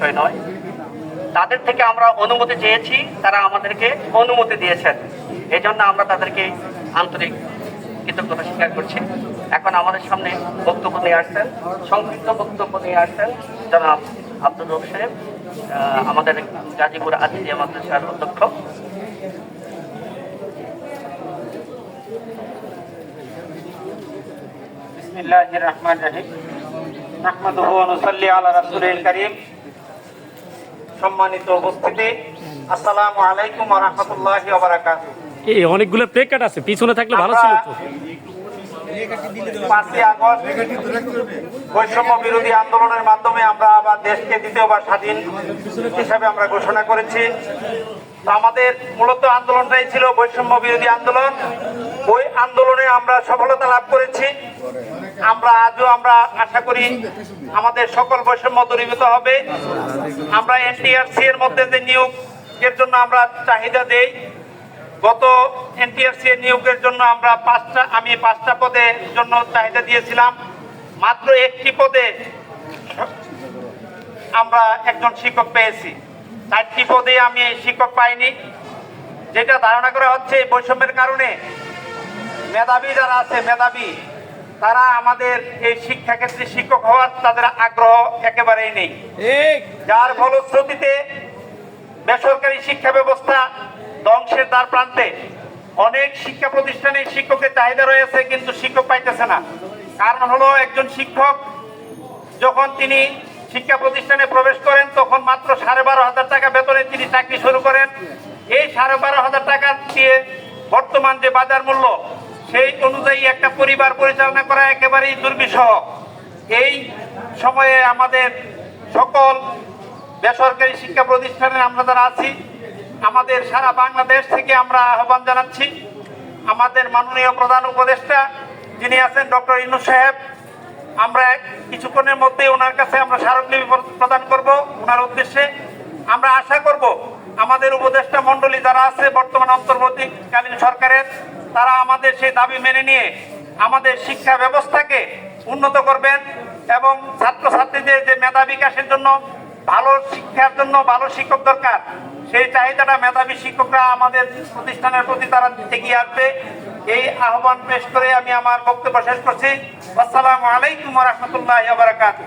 বিষয় নয়। তাদের থেকে আমরা অনুমতি চেয়েছি, তারা আমাদেরকে অনুমতি দিয়েছেন। এই জন্য আমরা তাদেরকে আন্তরিক কৃতজ্ঞতা স্বীকার করছি। এখন আমাদের সামনে বক্তব্য নিয়ে আসছেন, সংক্ষিপ্ত বক্তব্য নিয়ে আসছেন জনাব আব্দুল রব সাহেব আমাদের গাজীপুর আজিজিয়া মাদ্রাসার অধ্যক্ষ। বিসমিল্লাহির রহমানির রহিম। নাহমাদুহু ওয়া নুসাল্লি আলা রাসূলিল কারীম। সম্মানিত উপস্থিতি। আসসালামু আলাইকুম রাহমাতুল্লাহি ওয়া এই অনেকগুলো প্লে কার্ড আছে পিছনে থাকলে ভালো ছিল তো। পাঁচই আগস্ট বৈষম্য বিরোধী আন্দোলনের মাধ্যমে আমরা আবার দেশকে দ্বিতীয়বার স্বাধীন হিসাবে আমরা ঘোষণা করেছি। তো আমাদের মূলত আন্দোলনটাই ছিল বৈষম্য বিরোধী আন্দোলন। ওই আন্দোলনে আমরা সফলতা লাভ করেছি। আমরা আজও আমরা আশা করি আমাদের সকল বৈষম্য দূরীভূত হবে। আমরা এনটিআরসি এর মধ্যে যে নিয়োগের জন্য আমরা চাহিদা দেই, গত এনটিআরসি এর নিয়োগের জন্য আমরা পাঁচটা, আমি পাঁচটা পদের জন্য চাহিদা দিয়েছিলাম। মাত্র একটি পদে আমরা একজন শিক্ষক পেয়েছি। চারটি পদে আমি শিক্ষক পাইনি। যেটা ধারণা করা হচ্ছে বৈষম্যের কারণে মেধাবী যারা আছে মেধাবী তারা আমাদের এই শিক্ষাক্ষেত্রে শিক্ষক হওয়ার তাদের আগ্রহ একেবারেই নেই। যার ফলশ্রুতিতে বেসরকারি শিক্ষা ব্যবস্থা ধ্বংসের দ্বার প্রান্তে অনেক শিক্ষা প্রতিষ্ঠানে শিক্ষকের চাহিদা রয়েছে কিন্তু শিক্ষক পাইতেছে না। কারণ হলো একজন শিক্ষক যখন তিনি শিক্ষা প্রতিষ্ঠানে প্রবেশ করেন তখন মাত্র সাড়ে বারো হাজার টাকা বেতনে তিনি চাকরি শুরু করেন। এই সাড়ে বারো হাজার টাকা দিয়ে বর্তমান যে বাজার মূল্য সেই অনুযায়ী একটা পরিবার পরিচালনা করা একেবারেই দুর্বিষহ। এই সময়ে আমাদের সকল বেসরকারি শিক্ষা প্রতিষ্ঠানে আমরা যারা আছি, আমাদের সারা বাংলাদেশ থেকে আমরা আহ্বান জানাচ্ছি। আমাদের মাননীয় প্রধান উপদেষ্টা যিনি আছেন ডক্টর ইনু সাহেব, আমরা কিছুক্ষণের মধ্যে ওনার কাছে আমরা স্মারকলিপি প্র- প্রদান করব, ওনার উদ্দেশ্যে। আমরা আশা করব আমাদের উপদেষ্টা মণ্ডলী যারা আছে, বর্তমান অন্তর্বর্তীকালীন সরকারের, তারা আমাদের সেই দাবি মেনে নিয়ে আমাদের শিক্ষা ব্যবস্থাকে উন্নত করবেন এবং ছাত্রছাত্রীদের যে মেধা বিকাশের জন্য ভালো শিক্ষার জন্য ভালো শিক্ষক দরকার, সেই চাহিদাটা মেধাবী শিক্ষকরা আমাদের প্রতিষ্ঠানের প্রতি তারা এগিয়ে আসবে। এই আহ্বান পেশ করে আমি আমার বক্তব্য শেষ করছি। আসসালামু আলাইকুম রহমতুল্লাহ বারাকাতুহ।